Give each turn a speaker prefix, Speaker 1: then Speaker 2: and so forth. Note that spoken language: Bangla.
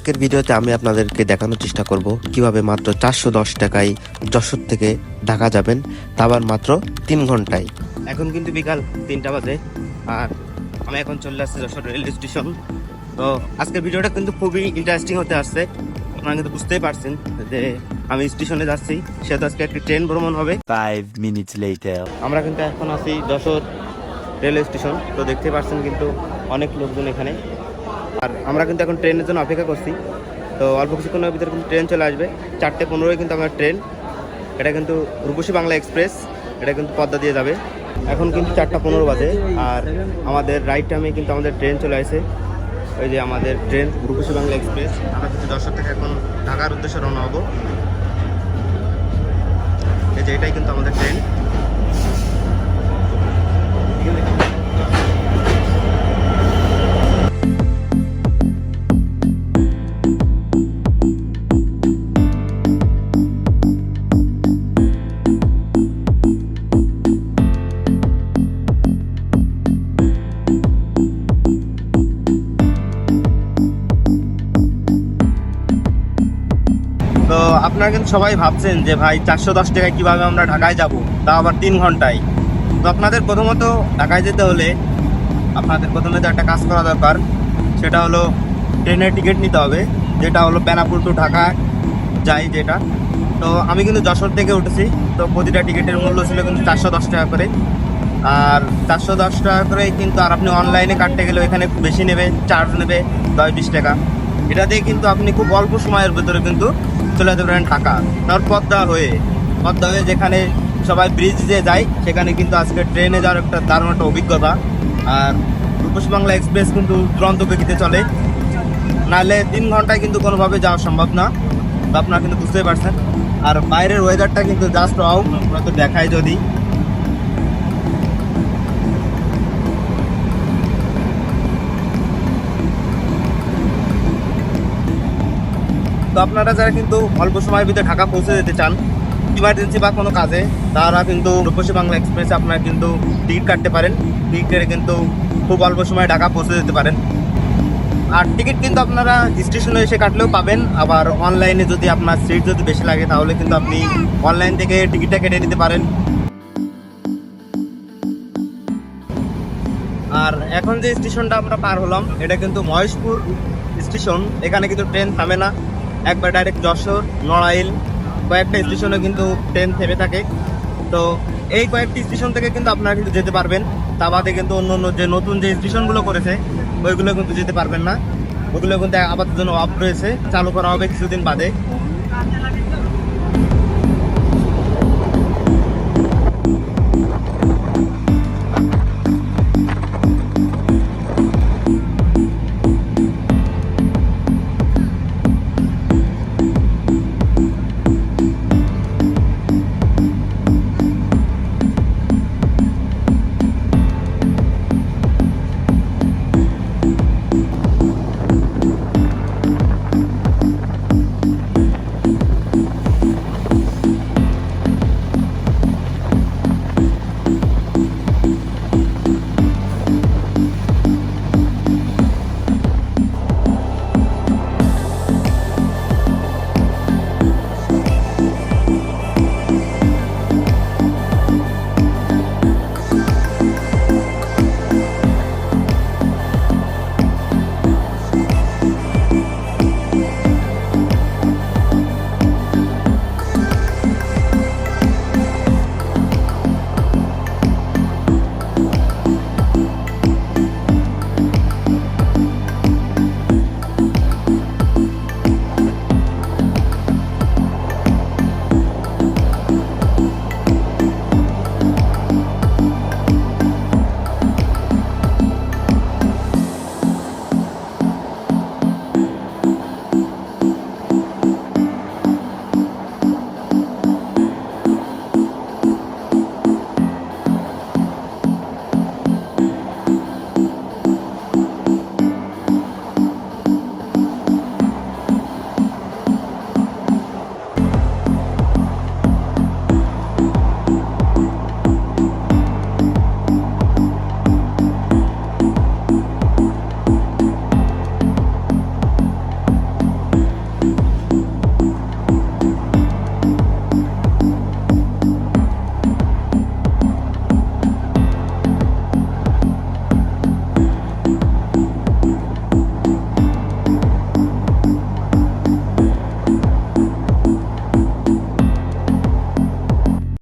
Speaker 1: আজকের ভিডিওতে আমি আপনাদেরকে দেখানোর চেষ্টা করব কীভাবে মাত্র চারশো দশ টাকায় যশোর থেকে ঢাকা যাবেন। তা আবার মাত্র তিন ঘন্টায়। এখন কিন্তু বিকাল তিনটা বাজে আর আমি এখন চলে আসছি যশোর রেল স্টেশন। তো আজকের ভিডিওটা কিন্তু খুবই ইন্টারেস্টিং হতে আসছে। আপনারা কিন্তু বুঝতেই পারছেন যে আমি স্টেশনে যাচ্ছি সেহেতু আজকে একটি ট্রেন ভ্রমণ হবে।
Speaker 2: Five minutes later.
Speaker 1: আমরা কিন্তু এখন আছি যশোর রেলওয়ে স্টেশন। তো দেখতে পাচ্ছেন কিন্তু অনেক লোকজন এখানে। আর আমরা কিন্তু এখন ট্রেনের জন্য অপেক্ষা করছি। তো অল্প কিছুক্ষণের ভিতরে কিন্তু ট্রেন চলে আসবে। চারটে পনেরোয় কিন্তু আমার ট্রেন। এটা কিন্তু রূপসী বাংলা এক্সপ্রেস। এটা কিন্তু পদ্মা দিয়ে যাবে। এখন কিন্তু চারটা পনেরো বাজে। আর আমাদের রাইট টাইমে কিন্তু আমাদের ট্রেন চলে আসে। ওই যে আমাদের ট্রেন রূপসী বাংলা এক্সপ্রেস। আমরা কিন্তু দশটা থেকে এখন ঢাকার উদ্দেশ্যে রওনা হব। এই যে এটাই কিন্তু আমাদের ট্রেন। আপনারা কিন্তু সবাই ভাবছেন যে ভাই চারশো দশ টাকায় কীভাবে আমরা ঢাকায় যাব? তা আবার তিন ঘন্টায়। তো আপনাদের প্রথমত ঢাকায় যেতে হলে আপনাদের প্রথমে তো একটা কাজ করা দরকার। সেটা হলো ট্রেনের টিকিট নিতে হবে, যেটা হলো বেনাপুর টু ঢাকা যাই যেটা। তো আমি কিন্তু যশোর থেকে উঠেছি, তো প্রতিটা টিকিটের মূল্য ছিল কিন্তু চারশো দশ টাকা করে। আর চারশো দশ টাকা করে কিন্তু আর আপনি অনলাইনে কাটতে গেলে এখানে বেশি নেবে, চার্জ নেবে দশ বিশ টাকা। এটা দিয়ে কিন্তু আপনি খুব অল্প সময়ের ভেতরে কিন্তু চলে যেতে পারেন ঢাকা। তারপর পদ্মা হয়ে পদ্মা হয়ে যেখানে সবাই ব্রিজ দিয়ে যায়, সেখানে কিন্তু আজকে ট্রেনে যাওয়ার একটা দারুণ একটা অভিজ্ঞতা। আর রূপসবাংলা এক্সপ্রেস কিন্তু দুরন্ত গতিতে চলে। নাহলে তিন ঘন্টায় কিন্তু কোনোভাবে যাওয়া সম্ভব না। আপনারা কিন্তু বুঝতেই পারছেন। আর বাইরের ওয়েদারটা কিন্তু জাস্ট আউ আপনারা তো দেখায় যদি। আপনারা যারা কিন্তু অল্প সময়ের ভিতরে ঢাকা পৌঁছে যেতে চান ইমার্জেন্সি বা কোনো কাজে, তারা কিন্তু রূপসী বাংলা এক্সপ্রেসে আপনারা কিন্তু টিকিট কাটতে পারেন। টিকিট কেটে কিন্তু খুব অল্প সময়ে ঢাকা পৌঁছে যেতে পারেন। আর টিকিট কিন্তু আপনারা স্টেশনে এসে কাটলেও পাবেন। আবার অনলাইনে যদি আপনার সিট যদি বেশি লাগে, তাহলে কিন্তু আপনি অনলাইন থেকে টিকিটটা কেটে নিতে পারেন। আর এখন যে স্টেশনটা আমরা পার হলাম, এটা কিন্তু মহেশপুর স্টেশন এখানে কিন্তু ট্রেন থামে না। একবার ডাইরেক্ট যশোর, নড়াইল, কয়েকটা স্টেশনে কিন্তু ট্রেন থেমে থাকে। তো এই কয়েকটি স্টেশন থেকে কিন্তু আপনারা কিন্তু যেতে পারবেন। তা বাদে কিন্তু অন্য অন্য যে নতুন যে স্টেশনগুলো করেছে, ওইগুলো কিন্তু যেতে পারবেন না। ওইগুলো কিন্তু আপাতত জন্য অফ রয়েছে, চালু করা হবে কিছুদিন বাদে।